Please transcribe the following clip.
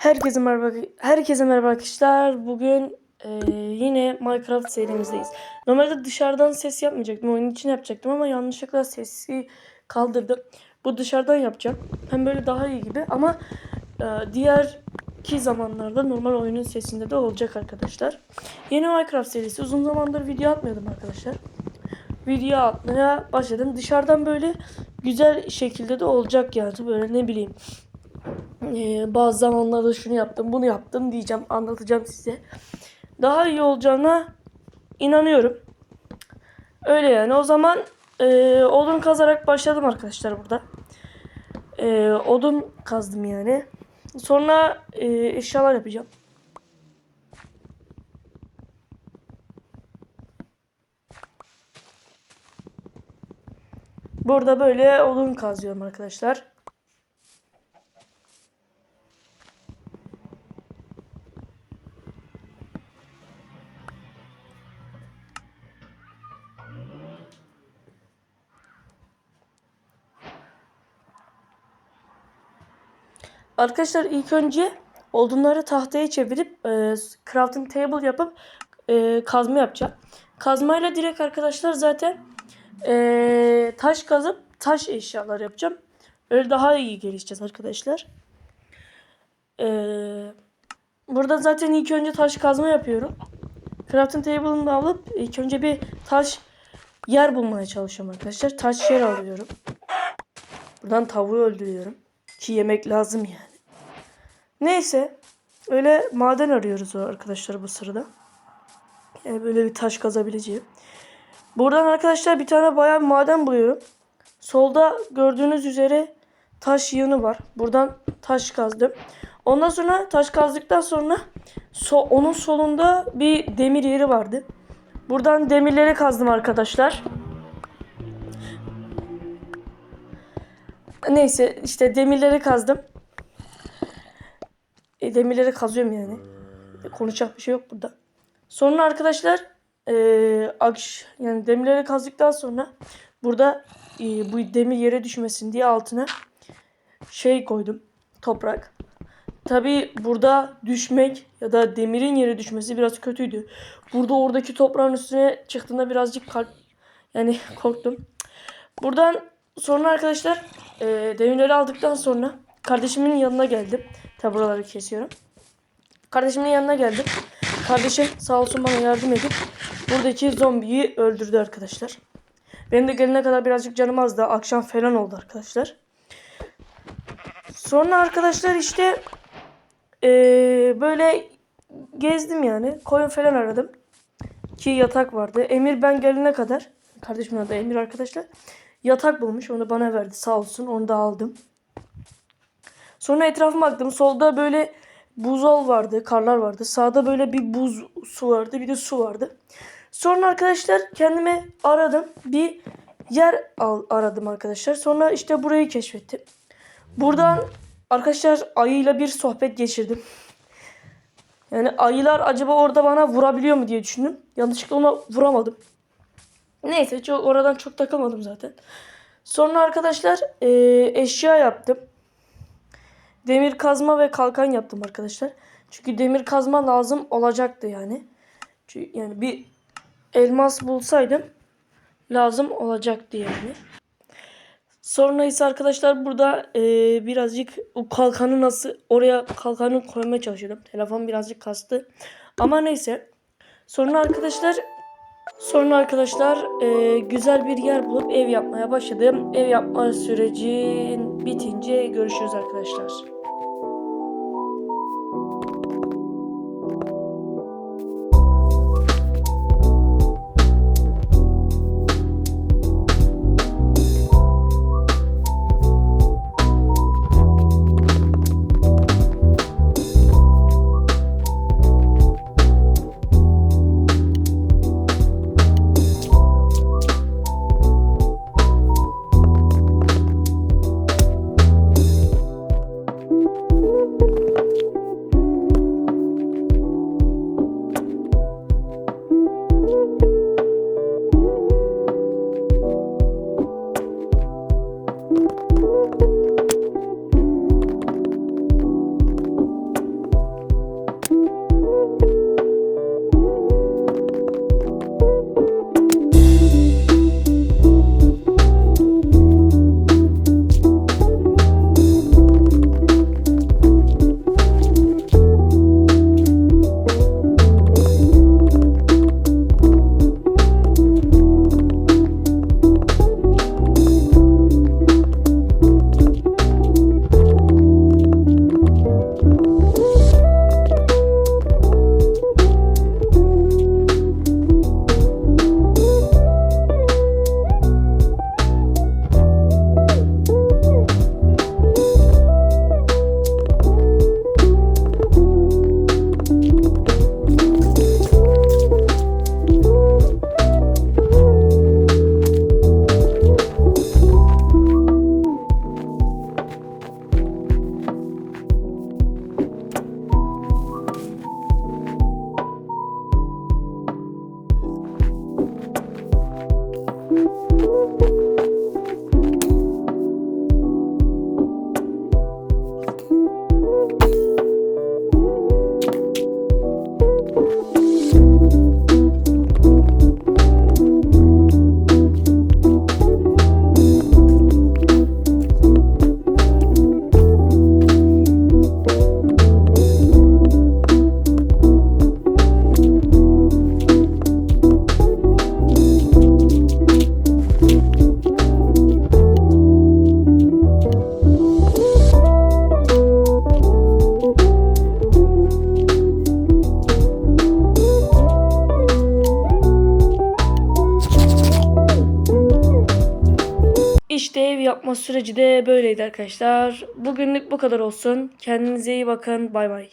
Herkese merhaba, herkese merhaba arkadaşlar. Bugün e, yine Minecraft serimizdeyiz. Normalde dışarıdan ses yapmayacaktım. Oyunun için yapacaktım ama yanlışlıkla sesi kaldırdım. Bu dışarıdan yapacağım. Hem böyle daha iyi gibi ama e, diğer ki zamanlarda normal oyunun sesinde de olacak arkadaşlar. Yeni Minecraft serisi. Uzun zamandır video atmıyordum arkadaşlar. Video atmaya başladım. Dışarıdan böyle güzel şekilde de olacak yani. Böyle ne bileyim ee, bazı zamanlarda şunu yaptım, bunu yaptım diyeceğim, anlatacağım size. Daha iyi olacağına inanıyorum. Öyle yani. O zaman e, odun kazarak başladım arkadaşlar burada. E, odun kazdım yani. Sonra e, eşyalar yapacağım. Burada böyle odun kazıyorum arkadaşlar. Arkadaşlar ilk önce odunları tahtaya çevirip e, crafting table yapıp e, kazma yapacağım. Kazmayla direkt arkadaşlar zaten e, taş kazıp taş eşyalar yapacağım. Öyle daha iyi gelişeceğiz arkadaşlar. E, burada zaten ilk önce taş kazma yapıyorum. Crafting table'ını da alıp ilk önce bir taş yer bulmaya çalışıyorum arkadaşlar. Taş yer alıyorum. Buradan tavuğu öldürüyorum. Ki yemek lazım yani. Neyse. Öyle maden arıyoruz arkadaşlar bu sırada. Yani böyle bir taş kazabileceğim. Buradan arkadaşlar bir tane bayağı bir maden buluyorum. Solda gördüğünüz üzere taş yığını var. Buradan taş kazdım. Ondan sonra taş kazdıktan sonra so onun solunda bir demir yeri vardı. Buradan demirleri kazdım arkadaşlar. Neyse işte demirleri kazdım. Demirleri kazıyorum yani. Konuşacak bir şey yok burada. Sonra arkadaşlar e, akş yani demirleri kazdıktan sonra burada e, bu demir yere düşmesin diye altına şey koydum. Toprak. Tabi burada düşmek ya da demirin yere düşmesi biraz kötüydü. Burada oradaki toprağın üstüne çıktığında birazcık kalp yani korktum. Buradan sonra arkadaşlar e, demirleri aldıktan sonra kardeşimin yanına geldim. Tabi buraları kesiyorum. Kardeşimin yanına geldim. Kardeşim sağ olsun bana yardım edip buradaki zombiyi öldürdü arkadaşlar. Benim de gelene kadar birazcık canım azdı. Akşam falan oldu arkadaşlar. Sonra arkadaşlar işte ee, böyle gezdim yani. Koyun falan aradım. Ki yatak vardı. Emir ben gelene kadar. Kardeşimin adı Emir arkadaşlar. Yatak bulmuş. Onu bana verdi sağ olsun. Onu da aldım. Sonra etrafıma baktım. Solda böyle buzol vardı. Karlar vardı. Sağda böyle bir buz su vardı. Bir de su vardı. Sonra arkadaşlar kendime aradım. Bir yer al, aradım arkadaşlar. Sonra işte burayı keşfettim. Buradan arkadaşlar ayıyla bir sohbet geçirdim. Yani ayılar acaba orada bana vurabiliyor mu diye düşündüm. Yanlışlıkla ona vuramadım. Neyse çok oradan çok takılmadım zaten. Sonra arkadaşlar e, eşya yaptım. Demir kazma ve kalkan yaptım arkadaşlar. Çünkü demir kazma lazım olacaktı yani. Çünkü yani bir elmas bulsaydım lazım olacaktı yani. Sonra ise arkadaşlar burada e, birazcık o kalkanı nasıl oraya kalkanı koymaya çalışıyordum. Telefon birazcık kastı. Ama neyse. Sonra arkadaşlar sonra arkadaşlar e, güzel bir yer bulup ev yapmaya başladım. Ev yapma sürecin bitince görüşürüz arkadaşlar. Yapma süreci de böyleydi arkadaşlar. Bugünlük bu kadar olsun. Kendinize iyi bakın. Bay bay.